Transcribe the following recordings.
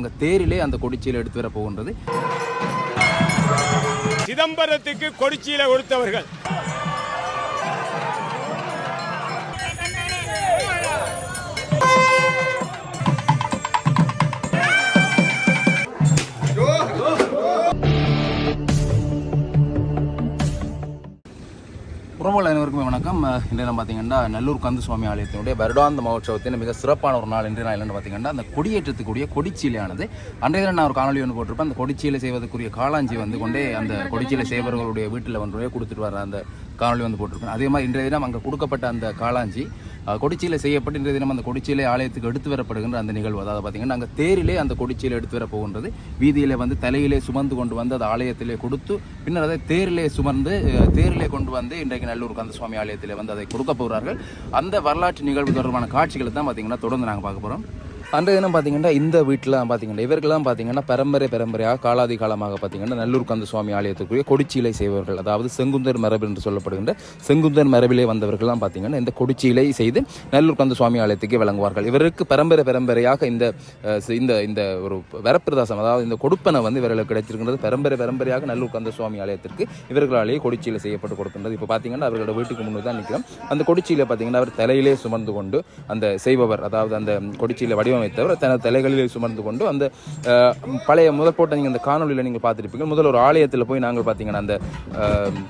அங்கே தேரிலே அந்த கொடிச்சியில் எடுத்து வர போகின்றது. சிதம்பரத்துக்கு கொடிச்சீலை கொடுத்தவர்கள். அனைவருக்குமே இன்றைய நம்ம பார்த்தீங்கன்னா நல்லூர் கந்து சுவாமி ஆலயத்தினுடைய வருடாந்த மகோத்சவத்தின் மிக சிறப்பான ஒரு நாள் இன்றைய நாள் என்னென்னு பார்த்தீங்கன்னா அந்த கொடியேற்றத்துக்குரிய கொடிச்சீலையானது. அன்றைய தினம் நான் ஒரு காணொலி ஒன்று போட்டிருப்பேன். அந்த கொடிச்சீலை செய்வதற்குரிய காளாஞ்சி வந்து கொண்டே அந்த கொடிச்சீலை செய்வர்களுடைய வீட்டில் வந்து கொடுத்துட்டு வர அந்த காணொலி வந்து போட்டிருக்கோம். அதே மாதிரி இன்றைய தினம் அங்கே கொடுக்கப்பட்ட அந்த காளாஞ்சி கொடிச்சியில் செய்யப்பட்டு இன்றைய தினம் அந்த கொடிச்சியிலே ஆலயத்துக்கு எடுத்து வரப்படுகின்ற அந்த நிகழ்வு. அதாவது பார்த்தீங்கன்னா அங்கே தேரிலே அந்த கொடிச்சியில் எடுத்து வர போகின்றது. வீதியிலே வந்து தலையிலே சுமந்து கொண்டு வந்து அது ஆலயத்திலே கொடுத்து பின்னர் அதை தேரிலே சுமந்து தேரிலே கொண்டு வந்து இன்றைக்கு நல்லூர் கந்தசுவாமி ஆலயத்திலே வந்து அதை கொடுக்க போகிறார்கள். அந்த வரலாற்று நிகழ்வு தொடர்பான காட்சிகளை தான் பார்த்தீங்கன்னா தொடர்ந்து நாங்கள் பார்க்க போகிறோம் அன்றைய தினம் பார்த்தீங்கன்னா இந்த வீட்டில் பார்த்தீங்கன்னா இவர்கள்லாம் பார்த்தீங்கன்னா பரம்பரை பரம்பரையாக காலாதி காலமாக பார்த்தீங்கன்னா நல்லூர் கந்த சுவாமி ஆலயத்துக்குரிய கொடிச்சீலை செய்வர்கள் அதாவது செங்குந்தர் மரபு என்று சொல்லப்படுகின்ற செங்குந்தர் மரபிலே வந்தவர்கள்லாம் பார்த்தீங்கன்னா இந்த கொடிச்சீலை செய்து நல்லூர் கந்த சுவாமி ஆலயத்துக்கு வழங்குவார்கள். இவருக்கு பரம்பரை பரம்பரையாக இந்த இந்த இந்த ஒரு வரப்பிரதாசம் அதாவது இந்த கொடுப்பனை வந்து இவர்களுக்கு கிடைச்சிருக்கின்றது பரம்பரை பரம்பரையாக நல்லூர் கந்த சுவாமி ஆலயத்திற்கு இவர்களாலேயே கொடிச்சீலை செய்யப்பட்டு கொடுக்கின்றது. இப்போ பார்த்தீங்கன்னா அவர்களோட வீட்டுக்கு முன்னே தான் நிற்கிறோம். அந்த கொடிச்சீலை பார்த்தீங்கன்னா அவர் தலையிலே சுமந்து கொண்டு அந்த செய்பவர் அதாவது அந்த கொடிச்சீலை தவிர தன தலைகளில் சுமர்ந்து கொண்டு அந்த பழைய முதல் போட்ட நீங்கள் அந்த காணொலியில் நீங்கள் பார்த்துருப்பீங்க. முதல் ஒரு ஆலயத்தில் போய் நாங்கள் பார்த்தீங்கன்னா அந்த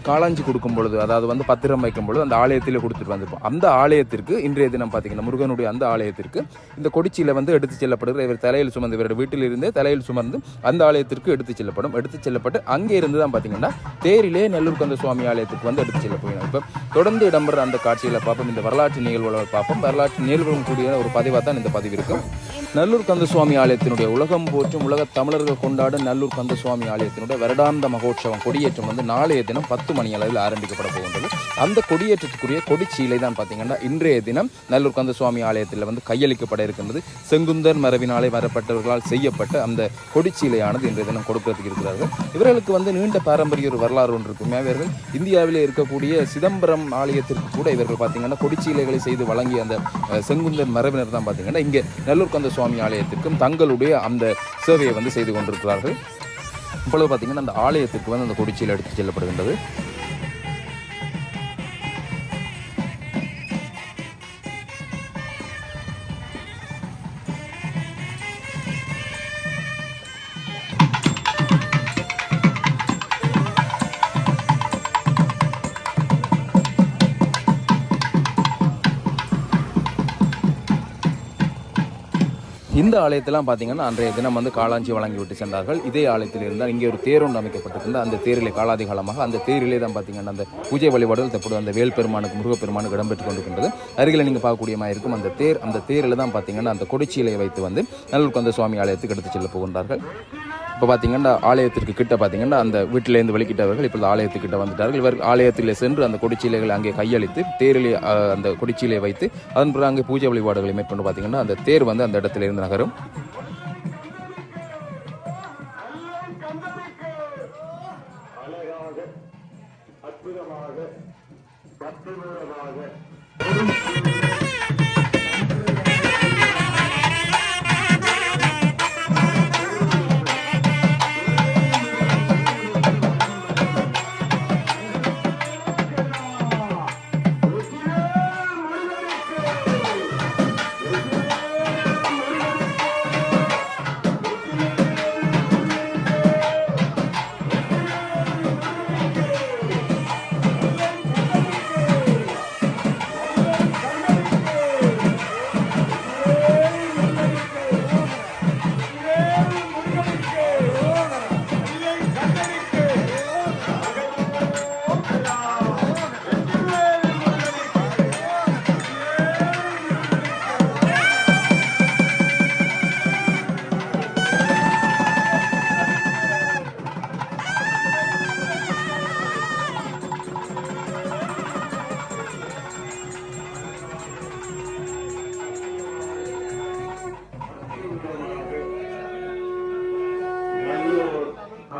காளாஞ்சி கொடுக்கும் பொழுது அதாவது வந்து பத்திரம் வைக்கும் பொழுது அந்த ஆலயத்திலே கொடுத்துட்டு வந்திருப்போம். அந்த ஆலயத்திற்கு இன்றைய தினம் பார்த்தீங்கன்னா முருகனுடைய அந்த ஆலயத்திற்கு இந்த கொடிச்சியில் வந்து எடுத்து செல்லப்படுகிற இவர் தலையில் சுமந்து இவருடைய வீட்டில் இருந்தே தலையில் சுமந்து அந்த ஆலயத்திற்கு எடுத்து செல்லப்படும். எடுத்து செல்லப்பட்டு அங்கே இருந்து தான் பார்த்தீங்கன்னா தேரிலே நெல்லூர் கந்த சுவாமி ஆலயத்துக்கு வந்து எடுத்து செல்ல போயிடும் இப்போ தொடர்ந்து இடம்பெற அந்த காட்சிகளை பார்ப்போம். இந்த வரலாற்று நிகழ்வுகளை பார்ப்போம். வரலாற்று நிகழ்வுகளும் கூடிய ஒரு பதிவாக தான் இந்த பதிவு இருக்கும். நல்லூர் கந்தசுவாமி ஆலயத்தினுடைய உலகம் போற்றும் உலக தமிழர்கள் கொண்டாடும் நல்லூர் கந்த சுவாமி ஆலயத்தினுடைய வருடாந்த மகோற்சவம் கொடியேற்றம் வந்து நாளைய தினம் பத்து மணி அளவில் ஆரம்பிக்கப்பட போகின்றது. அந்த கொடியேற்றத்துக்குரிய கொடிச்சீலை தான் பார்த்தீங்கன்னா இன்றைய தினம் நல்லூர் கந்தசுவாமி ஆலயத்தில் வந்து கையளிக்கப்பட இருக்கின்றது. செங்குந்தர் மரபினாலே வரப்பட்டவர்களால் செய்யப்பட்ட அந்த கொடிச்சீலையானது இன்றைய தினம் கொடுக்கிறதுக்கு இருக்கிறார்கள். இவர்களுக்கு வந்து நீண்ட பாரம்பரிய ஒரு வரலாறு ஒன்று இருக்கும் இவர்கள் இந்தியாவிலே இருக்கக்கூடிய சிதம்பரம் ஆலயத்திற்கு கூட இவர்கள் பார்த்தீங்கன்னா கொடிச்சீலைகளை செய்து வழங்கிய அந்த செங்குந்தர் மரபினர் தான் பார்த்தீங்கன்னா இங்கே நல்லூர் கந்த சுவாமி ஆலயத்திற்கும் தங்களுடைய அந்த சேவையை வந்து செய்து கொண்டிருக்கிறார்கள். இப்பொழுது பார்த்தீங்கன்னா அந்த ஆலயத்திற்கு வந்து அந்த கொடிச்சீலை எடுத்து செல்லப்படுகின்றது. இந்த ஆலயத்தெல்லாம் பார்த்தீங்கன்னா அன்றைய தினம் வந்து காளாஞ்சி வழங்கி விட்டு சென்றார்கள். இதே ஆலயத்தில் இருந்தால் இங்கே ஒரு தேர் ஒன்று அமைக்கப்பட்டிருந்த அந்த தேரிலே காலாதி காலமாக அந்த தேரிலே தான் பார்த்தீங்கன்னா அந்த பூஜை வழிபாடுகள் தற்போது அந்த வேல்பெருமானுக்கு முருகப்பெருமானுக்கு இடம்பெற்று கொண்டிருக்கின்றது. அருகில் நீங்கள் பார்க்கக்கூடிய மாதிரி இருக்கும் அந்த தேர் அந்த தேரில் தான் பார்த்தீங்கன்னா அந்த கொடிச்சியிலை வைத்து வந்து நல்லூர் கந்த சுவாமி ஆலயத்துக்கு எடுத்து செல்ல போகின்றார்கள். இப்போ பார்த்தீங்கன்னா ஆலயத்திற்கு கிட்ட பார்த்தீங்கன்னா அந்த வீட்டிலேருந்து வெளிக்கிட்டவர்கள் இப்பொழுது ஆலயத்துக்கிட்ட வந்துட்டார்கள். இவர் ஆலயத்தில் சென்று அந்த கொடிச்சீலைகளை அங்கே கையளித்து தேரிலே அந்த கொடிச்சீலையை வைத்து அதன் பிறகு அங்கே பூஜை வழிபாடுகளை மேற்கொண்டு பார்த்தீங்கன்னா அந்த தேர் வந்து அந்த இடத்துல இருந்து நகரும் அற்புதமாக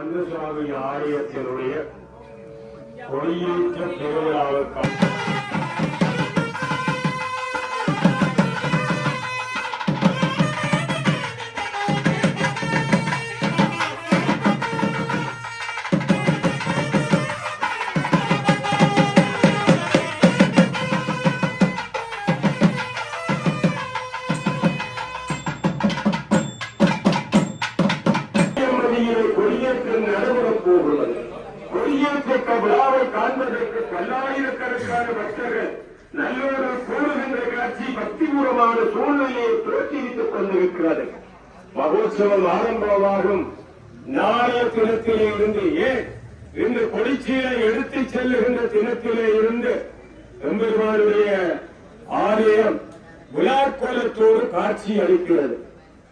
கந்தசுவாமி ஆலயத்தினுடைய கொடியேற்ற திருவிழாவுக்கு கொடியேற்ற விழாவை காண்பதற்கு பல்லாயிரக்கணக்கான பக்தர்கள் நல்லோரு கூடுகின்ற காட்சி பக்திபூர்வமான சூழ்நிலையை தோற்றுவித்துக் கொண்டிருக்கிறது மகோத்சவம் ஆரம்பமாகும். நாளைய தினத்திலே இருந்து ஏன் இன்று கொடிச்சியை எடுத்து செல்லுகின்ற தினத்திலே இருந்து எம்பெருமானுடைய ஆலயம் விழாக்கோலத்தோடு காட்சி அளிக்கிறது.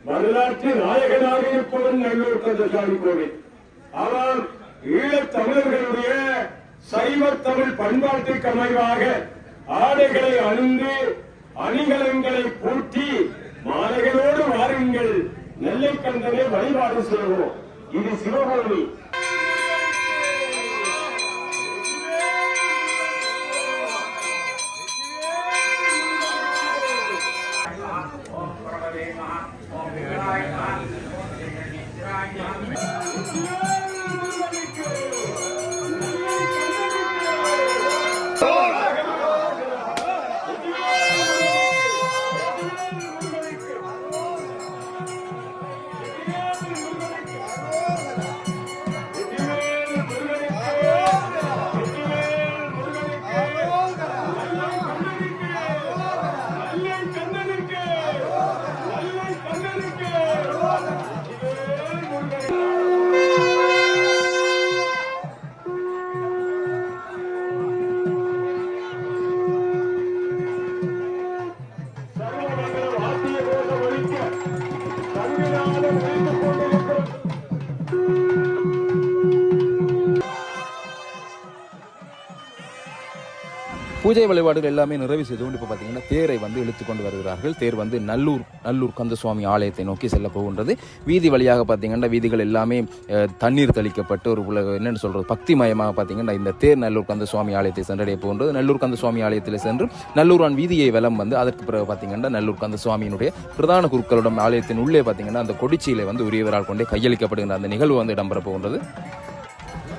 வரலாற்று நாயகனாக இருப்பவன் நல்லூர் கந்தசாமி கோவில். அவர் ஈழத் தமிழர்களுடைய சைவ தமிழ் பண்பாட்டுக்கு அமைவாக ஆடைகளை அணிந்து அணிகலன்களை பூட்டி மாலைகளோடு வாருங்கள். நெல்லைக்கந்தனை வழிபாடு செய்வோம். இது சிவகோவில் பூஜை வழிபாடுகள் எல்லாமே நிறைவு செய்து கொண்டு இப்போ பார்த்தீங்கன்னா தேரை வந்து இழுத்து கொண்டு வருகிறார்கள். தேர் வந்து நல்லூர் நல்லூர் கந்தசுவாமி ஆலயத்தை நோக்கி செல்ல போகின்றது. வீதி வழியாக பார்த்தீங்கன்னா வீதிகள் எல்லாமே தண்ணீர் தெளிக்கப்பட்டு ஒரு உலக என்னென்னு சொல்கிறது பக்திமயமாக பார்த்தீங்கன்னா இந்த தேர் நல்லூர் கந்தசுவாமி ஆலயத்தை சென்றடைய போகின்றது. நல்லூர் கந்தசுவாமி ஆலயத்தில் சென்று நல்லூரான் வீதியை வலம் வந்து அதற்கு பிறகு பார்த்தீங்கன்னா நல்லூர் கந்தசுவாமியினுடைய பிரதான குருக்களுடன் ஆலயத்தின் உள்ளே பார்த்தீங்கன்னா அந்த கொடிச்சியிலை வந்து உரியவரால் கொண்டே கையளிக்கப்படுகின்ற அந்த நிகழ்வு வந்து இடம்பெற போகின்றது.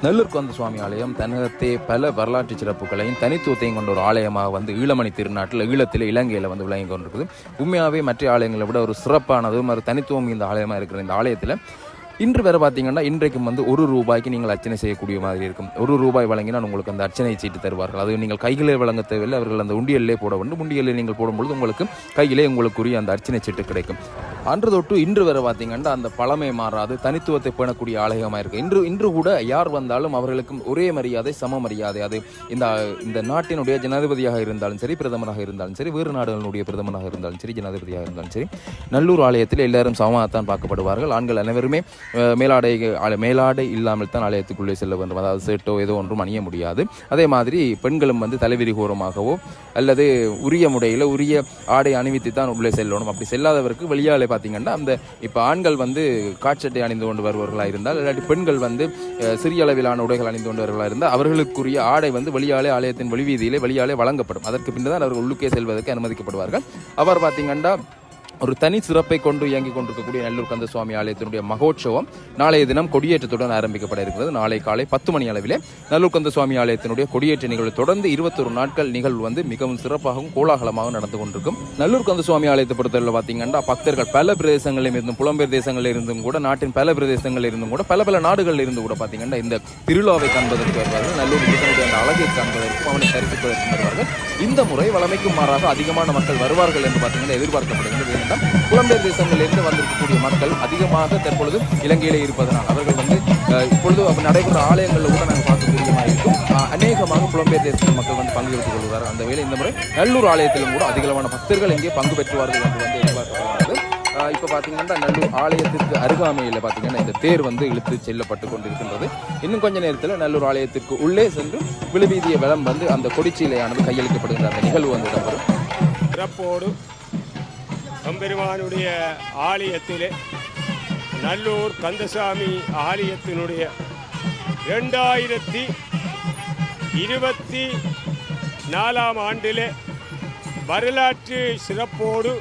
நல்லூர் சுவாமி ஆலயம் தமிழகத்தே பல வரலாற்று சிறப்புகளையும் தனித்துவத்தையும் கொண்ட ஒரு ஆலயமாக வந்து ஈழமணி திருநாட்டில் ஈழத்தில் இலங்கையில் வந்து விளங்கி கொண்டிருக்குது. உண்மையாகவே மற்ற ஆலயங்களை விட ஒரு சிறப்பானதும் ஒரு தனித்துவம் இந்த ஆலயமாக இருக்கிற இந்த ஆலயத்தில் இன்று வேறு பார்த்தீங்கன்னா இன்றைக்கும் வந்து ஒரு ரூபாய்க்கு நீங்கள் அர்ச்சனை செய்யக்கூடிய மாதிரி இருக்கும். ஒரு ரூபாய் வழங்கினால் உங்களுக்கு அந்த அர்ச்சனை சீட்டு தருவார்கள். அது நீங்கள் கைகளே வழங்க தேவையில்லை. அவர்கள் அந்த உண்டியல்லே போட வேண்டும். உண்டியலில் நீங்கள் போடும்பொழுது உங்களுக்கு கையிலே உங்களுக்குரிய அந்த அர்ச்சனை சீட்டு கிடைக்கும். அன்று தொட்டு இன்று வரை பார்த்தீங்கன்னா அந்த பழமை மாறாது தனித்துவத்தை பேணக்கூடிய ஆலயமாக இருக்குது இன்று இன்று கூட யார் வந்தாலும் அவர்களுக்கும் ஒரே மரியாதை சம மரியாதை. அது இந்த இந்த நாட்டினுடைய ஜனாதிபதியாக இருந்தாலும் சரி பிரதமராக இருந்தாலும் சரி வேறு நாடுகளுடைய பிரதமராக இருந்தாலும் சரி ஜனாதிபதியாக இருந்தாலும் சரி நல்லூர் ஆலயத்தில் எல்லாரும் சமமாகத்தான் பார்க்கப்படுவார்கள். ஆண்கள் அனைவருமே மேலாடை மேலாடை இல்லாமல் தான் ஆலயத்துக்குள்ளே செல்ல வேண்டும். அதாவது சேட்டோ ஏதோ ஒன்றும் அணிய முடியாது. அதே மாதிரி பெண்களும் வந்து தலைவிரிகோரமாகவோ அல்லது உரிய முறையில் உரிய ஆடை அணிவித்து தான் உள்ளே செல்லணும். அப்படி செல்லாதவருக்கு வெளியாலே பார்த்தீங்கன்னா அந்த இப்போ ஆண்கள் வந்து காட்சட்டை அணிந்து கொண்டு வருபவர்களாக இருந்தால் இல்லாட்டி பெண்கள் வந்து சிறிய அளவிலான உடைகள் அணிந்து கொண்டவர்களாக இருந்தால் அவர்களுக்குரிய ஆடை வந்து வெளியாலே ஆலயத்தின் வெளிவீதியிலே வெளியாலே வழங்கப்படும். அதற்கு பின்னர் தான் அவர்கள் உள்ளுக்கே செல்வதற்கு அனுமதிக்கப்படுவார்கள். அவர் பார்த்தீங்கன்னா ஒரு தனி சிறப்பை கொண்டு இயங்கிக் கொண்டிருக்கக்கூடிய நல்லூர் கந்த சுவாமி ஆலயத்தினுடைய மகோற்சவம் நாளைய தினம் கொடியேற்றத்துடன் ஆரம்பிக்கப்பட இருக்கிறது. நாளை காலை பத்து மணி அளவிலே நல்லூர் கந்த சுவாமி ஆலயத்தினுடைய கொடியேற்ற நிகழ்வு தொடர்ந்து இருபத்தொரு நாட்கள் நிகழ்வு வந்து மிகவும் சிறப்பாகவும் கோலாகலமாகவும் நடந்து கொண்டிருக்கும். நல்லூர் கந்த சுவாமி ஆலயத்தை பொறுத்தவரை பார்த்தீங்கன்னா பக்தர்கள் பல பிரதேசங்களில் இருந்தும் புலம்பெயர் தேசங்களில் இருந்தும் கூட நாட்டின் பல பிரதேசங்களில் இருந்தும் கூட பல பல நாடுகளில் இருந்து கூட பார்த்தீங்கன்னா இந்த திருவிழாவை காண்பதற்கு வருவார்கள். நல்லூர் அந்த அழகை காண்பதற்கும் அவனை தரிசிப்பதற்கும் வருவார்கள். இந்த முறை வளமைக்கும் மாறாக அதிகமான மக்கள் வருவார்கள் என்று பார்த்தீங்கன்னா எதிர்பார்க்கப்படுகிறது. ஏனென்றால் புலம்பெயர் தேசங்களிலிருந்து வந்திருக்கக்கூடிய மக்கள் அதிகமாக தற்பொழுது இலங்கையிலே இருப்பதனால் அவர்கள் வந்து இப்பொழுது நடைபெறும் ஆலயங்களில் கூட நாங்கள் பார்க்கக்கூடிய மாதிரி இருக்கும். அநேகமாக புலம்பெயர் தேசத்து மக்கள் வந்து பங்கு எடுத்துக் கொள்வார்கள் அந்த வேலை இந்த முறை நல்லூர் ஆலயத்திலும் கூட அதிகளவான பக்தர்கள் இங்கே பங்கு பெற்றுவார்கள் என்று வந்து எதிர்பார்க்கப்படுகிறது. இப்போ பார்த்தீங்கன்னா நல்லூர் ஆலயத்திற்கு அருகாமையில் பார்த்தீங்கன்னா இந்த தேர் வந்து இழுத்து செல்லப்பட்டு கொண்டிருக்கின்றது. இன்னும் கொஞ்ச நேரத்தில் நல்லூர் ஆலயத்திற்கு உள்ளே சென்று விழுவீதிய வலம் வந்து அந்த கொடிச்சீலையானது கையளிக்கப்படுகின்ற அந்த நிகழ்வு வந்து இடம்பெறும். சிறப்போடு எம்பெருமானுடைய ஆலயத்திலே நல்லூர் கந்தசாமி ஆலயத்தினுடைய ரெண்டாயிரத்தி இருபத்தி நாலாம் ஆண்டிலே வரலாற்று சிறப்போடு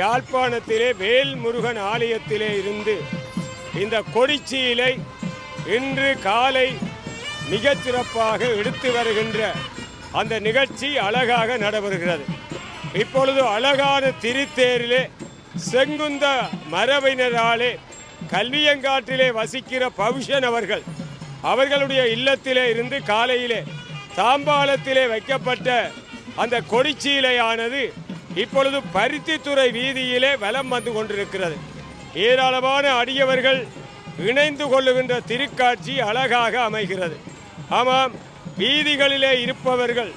யாழ்ப்பாணத்திலே வேல்முருகன் ஆலயத்திலே இருந்து இந்த கொடிச்சீலை இன்று காலை மிகச்சிறப்பாக எடுத்து வருகின்ற அந்த நிகழ்ச்சி அழகாக நடைபெறுகிறது. இப்பொழுது அழகான திருத்தேரிலே செங்குந்த மரபினராலே கல்வியங்காட்டிலே வசிக்கிற பவுஷன் அவர்கள் அவர்களுடைய இல்லத்திலே இருந்து காலையிலே தாம்பாளத்திலே வைக்கப்பட்ட அந்த கொடிச்சீலையானது இப்பொழுது பருத்தித்துறை வீதியிலே வலம் வந்து கொண்டிருக்கிறது. ஏராளமான அடியவர்கள் இணைந்து கொள்ளுகின்ற திருக்காட்சி அழகாக அமைகிறது. ஆமாம் வீதிகளிலே இருப்பவர்கள்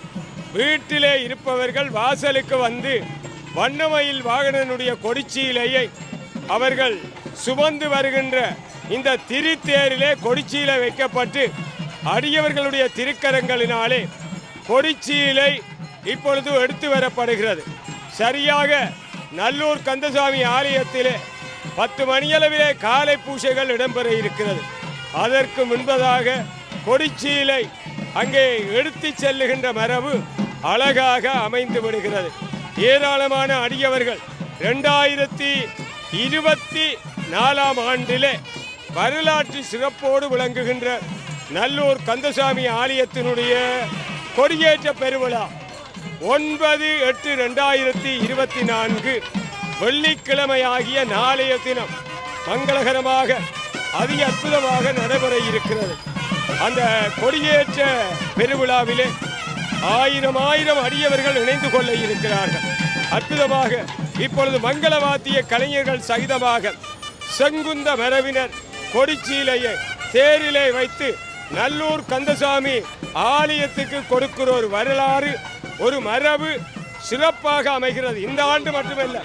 வீட்டிலே இருப்பவர்கள் வாசலுக்கு வந்து வண்ணமயில் வாகனனுடைய கொடிச்சீலையை அவர்கள் சுமந்து வருகின்ற இந்த திருத்தேரிலே கொடிச்சீலை வைக்கப்பட்டு அடியவர்களுடைய திருக்கரங்களினாலே கொடிச்சீலை இப்பொழுது எடுத்து வரப்படுகிறது. சரியாக நல்லூர் கந்தசாமி ஆலயத்திலே பத்து மணியளவிலே காலை பூஜைகள் இடம்பெற இருக்கிறது. அதற்கு முன்பதாக கொடிச்சீலை அங்கே எடுத்துச் செல்லுகின்ற மரபு அழகாக அமைந்து விடுகிறது. ஏராளமான அடியவர்கள் ரெண்டாயிரத்தி இருபத்தி நாலாம் ஆண்டிலே வரலாற்று சிறப்போடு விளங்குகின்ற நல்லூர் கந்தசாமி ஆலயத்தினுடைய கொடியேற்ற பெருவிழா ஒன்பது எட்டு ரெண்டாயிரத்தி இருபத்தி நான்கு வெள்ளிக்கிழமையாகிய நாளைய தினம் மங்களகரமாக அதி அற்புதமாக நடைபெற இருக்கிறது. அந்த கொடியேற்ற பெருவிழாவிலே ஆயிரம் ஆயிரம் அடியவர்கள் இணைந்து கொள்ள இருக்கிறார்கள். அற்புதமாக இப்பொழுது மங்கள வாத்திய கலைஞர்கள் சகிதமாக செங்குந்த மரபினர் கொடிச்சீலையை தேரிலே வைத்து நல்லூர் கந்தசாமி ஆலயத்துக்கு கொடுக்கிற ஒரு வரலாறு ஒரு மரபு சிறப்பாக அமைகிறது. இந்த ஆண்டு மட்டுமல்ல.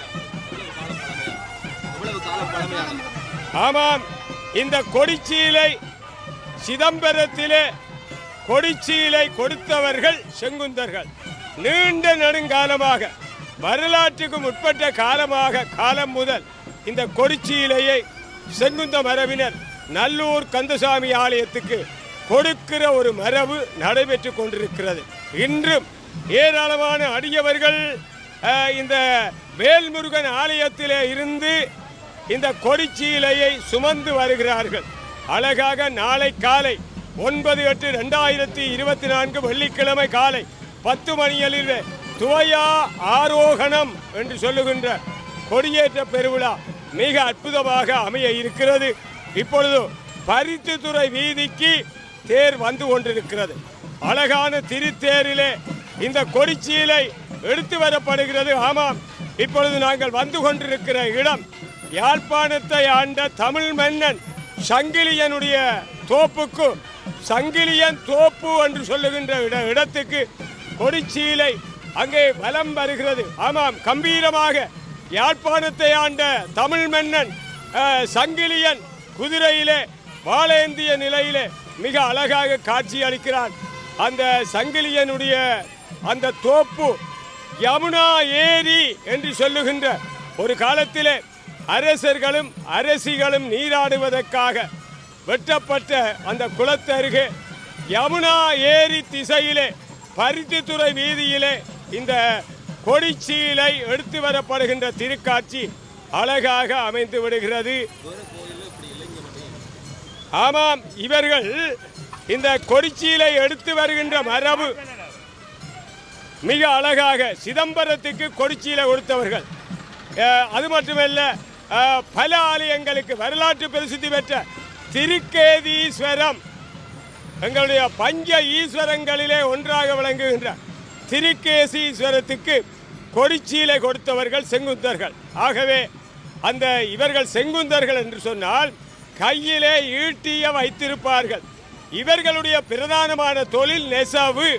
ஆமாம் இந்த கொடிச்சீலை சிதம்பரத்திலே கொடிச்சீலை கொடுத்தவர்கள் செங்குந்தர்கள். நீண்ட நெடுங்காலமாக வரலாற்றுக்கு முற்பட்ட காலமாக காலம் முதல் இந்த கொடிச்சீலையை செங்குந்த மரபினர் நல்லூர் கந்தசாமி ஆலயத்துக்கு கொடுக்கிற ஒரு மரபு நடைபெற்று கொண்டிருக்கிறது. இன்றும் ஏராளமான அடியவர்கள் இந்த வேல்முருகன் ஆலயத்திலே இருந்து இந்த கொடிச்சீலையை சுமந்து வருகிறார்கள். அழகாக நாளை காலை ஒன்பது எட்டு ரெண்டாயிரத்தி இருபத்தி நான்கு வெள்ளிக்கிழமை காலை பத்து மணிகளில் துவையா ஆரோகணம் என்று சொல்லுகின்ற கொடியேற்ற பெருவிழா மிக அற்புதமாக அமைய இருக்கிறது. இப்பொழுது பரித்துத்துறை வீதிக்கு தேர் வந்து கொண்டிருக்கிறது. அழகான திருத்தேரிலே இந்த கொடிச்சீலை எடுத்து வரப்படுகிறது. ஆமாம் இப்பொழுது நாங்கள் வந்து கொண்டிருக்கிற இடம் யாழ்ப்பாணத்தை ஆண்ட தமிழ் மன்னன் சங்கிலியனுடைய தோப்புக்கு சங்கிலியன் தோப்பு என்று சொல்லுகின்ற இட இடத்துக்கு கொடிச்சீலை அங்கே வலம் வருகிறது. ஆமாம் கம்பீரமாக யாழ்ப்பாணத்தை ஆண்ட தமிழ் மன்னன் சங்கிலியன் குதிரையிலே வாழேந்திய நிலையிலே மிக அழகாக காட்சி அளிக்கிறான். அந்த சங்கிலியனுடைய அந்த தோப்பு யமுனா ஏரி என்று சொல்லுகின்ற ஒரு காலத்திலே அரசர்களும் அரசிகளும் நீராடுவதற்காக வெட்டப்பட்ட அந்த குளத்தருகே யமுனா ஏரி திசையிலே பருத்தித்துறை வீதியிலே இந்த கொடிச்சீலை எடுத்து வரப்படுகின்ற திருக்காட்சி அழகாக அமைந்து விடுகிறது. ஆமாம் இவர்கள் இந்த கொடிச்சீலை எடுத்து வருகின்ற மரபு மிக அழகாக சிதம்பரத்துக்கு கொடிச்சீலை கொடுத்தவர்கள் அது மட்டுமல்ல பல ஆலயங்களுக்கு வரலாற்று பிரசித்தி பெற்ற திருக்கேதீஸ்வரம் எங்களுடைய பஞ்ச ஈஸ்வரங்களிலே ஒன்றாக விளங்குகின்ற திருக்கேசீஸ்வரத்துக்கு கொடிச்சீலை கொடுத்தவர்கள் செங்குந்தர்கள். ஆகவே அந்த இவர்கள் செங்குந்தர்கள் என்று சொன்னால் கையிலே ஈட்டிய வைத்திருப்பார்கள். இவர்களுடைய பிரதானமான தொழில் நெசவு.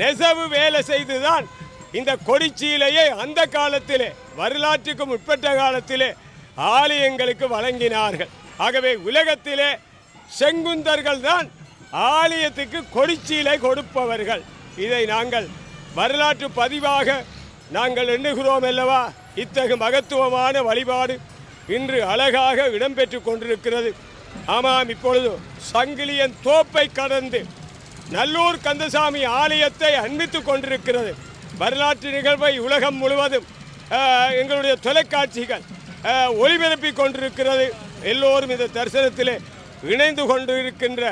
நெசவு வேலை செய்துதான் இந்த கொடிச்சியிலேயே அந்த காலத்திலே வரலாற்றுக்கு முற்பட்ட காலத்திலே ஆலயங்களுக்கு வழங்கினார்கள். ஆகவே உலகத்திலே செங்குந்தர்கள் தான் ஆலயத்துக்கு கொடிச்சீலை கொடுப்பவர்கள். இதை நாங்கள் வரலாற்று பதிவாக நாங்கள் எண்ணுகிறோம் அல்லவா? இத்தகு மகத்துவமான வழிபாடு இன்று அழகாக இடம்பெற்று கொண்டிருக்கிறது. ஆமாம் இப்பொழுது சங்கிலியன் தோப்பை கடந்து நல்லூர் கந்தசாமி ஆலயத்தை அன்பித்துக் கொண்டிருக்கிறது. வரலாற்று நிகழ்வை உலகம் முழுவதும் எங்களுடைய தொலைக்காட்சிகள் ஒளிபரப்பி கொண்டிருக்கிறது. எல்லோரும் இந்த தரிசனத்திலே இணைந்து கொண்டிருக்கின்ற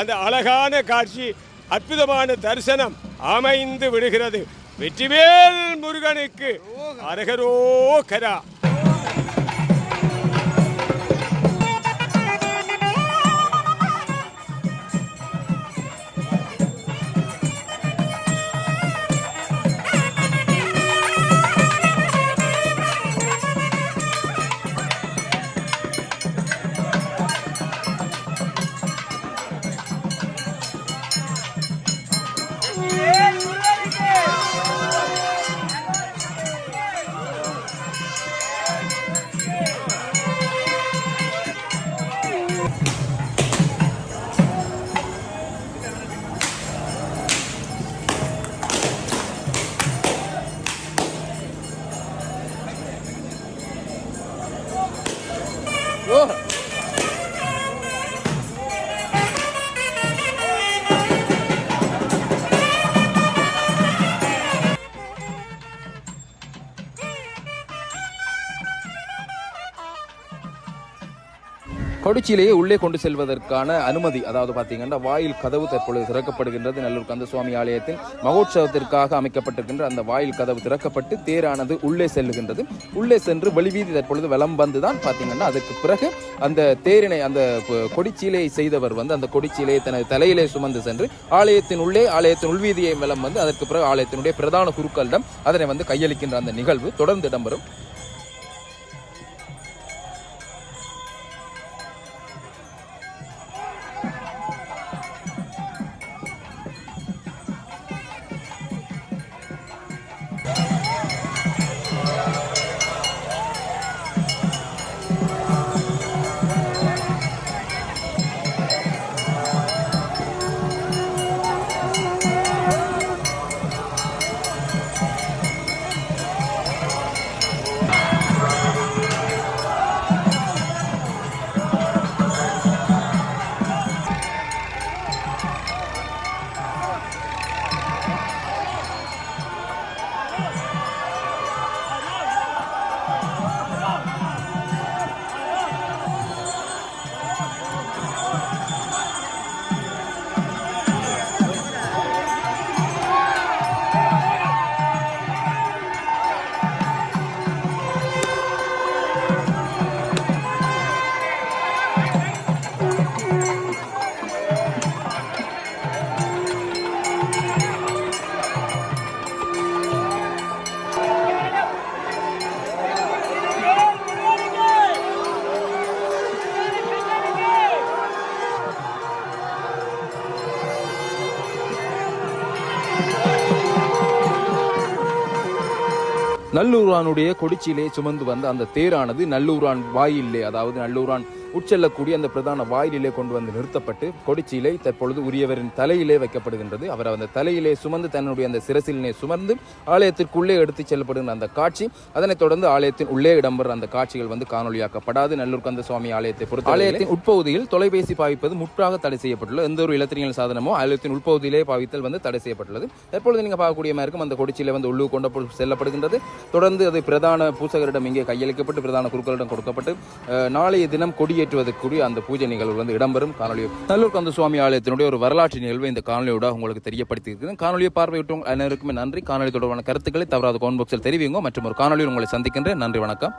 அந்த அழகான காட்சி அற்புதமான தரிசனம் அமைந்து விடுகிறது. வெற்றிவேல் முருகனுக்கு அரகரோ கரா கொடிச்சியிலேயே உள்ளே கொண்டு செல்வதற்கான அனுமதி. அதாவது பார்த்தீங்கன்னா வாயில் கதவு தற்பொழுது திறக்கப்படுகின்றது. நல்லூர் கந்தசுவாமி ஆலயத்தின் மகோற்சவத்திற்காக அமைக்கப்பட்டிருக்கின்ற அந்த வாயில் கதவு திறக்கப்பட்டு தேரானது உள்ளே செல்லுகின்றது. உள்ளே சென்று வெளிவீதி தற்பொழுது வலம் வந்து தான் பார்த்தீங்கன்னா அதுக்கு பிறகு அந்த தேரினை அந்த கொடிச்சீலை கொடிச்சீலையை செய்தவர் வந்து அந்த கொடிச்சீலையை தனது தலையிலே சுமந்து சென்று ஆலயத்தின் உள்ளே ஆலயத்தின் உள்வீதியை வலம் வந்து அதற்கு பிறகு ஆலயத்தினுடைய பிரதான குருக்களிடம் அதனை வந்து கையளிக்கின்ற அந்த நிகழ்வு தொடர்ந்து இடம்பெறும். நல்லூரானுடைய கொடிச்சியிலே சுமந்து வந்த அந்த தேரானது நல்லூரான் வாயிலே அதாவது நல்லூரான் உட்செல்லக்கூடிய அந்த பிரதான வாயிலே கொண்டு வந்து நிறுத்தப்பட்டு கொடிச்சியிலே தற்பொழுது உரியவரின் தலையிலே வைக்கப்படுகின்றது அவர் அந்த தலையிலே சுமந்து தன்னுடைய அந்த சிரசிலே சுமந்து ஆலயத்திற்குள்ளே எடுத்துச் செல்லப்படுகிற அந்த காட்சி அதனைத் தொடர்ந்து ஆலயத்தின் உள்ளே இடம்பெற அந்த காட்சிகள் வந்து காணொலியாக்கப்படாது. நல்லூர் கந்த சுவாமி ஆலயத்தை பொறுத்த ஆலயத்தின் உட்பகுதியில் தொலைபேசி பாவிப்பது முற்றாக தடை செய்யப்பட்டுள்ளது. எந்த ஒரு இலத்திரியல் சாதனமோ ஆலயத்தின் உட்பகுதியிலே பாவித்தல் வந்து தடை செய்யப்பட்டுள்ளது. எப்பொழுது நீங்க பார்க்கக்கூடிய மாதிரி இருக்கும் அந்த கொடிச்சியில வந்து உள்ளு கொண்டு செல்லப்படுகின்றது. தொடர்ந்து அது பிரதான பூசகரிடம் இங்கே கையளிக்கப்பட்டு பிரதான குருக்களிடம் கொடுக்கப்பட்டு நாளைய தினம் கொடியேற்றுவதற்குரிய அந்த பூஜை நிகழ்வு வந்து இடம்பெறும். காணொலி நல்லூர் கந்த சுவாமி ஆலயத்தினுடைய ஒரு வரலாற்று நிகழ்வு இந்த காணொலியோட உங்களுக்கு தெரியப்படுத்தி காணொலியை பார்வையிட்டவங்க அனைவருக்குமே நன்றி. காணொலி தொடர்பான கருத்துக்களை தவறாத கமெண்ட் பாக்ஸில் தெரிவிங்க மற்றும் ஒரு காணொலியில் உங்களை சந்திக்கின்றேன். நன்றி வணக்கம்.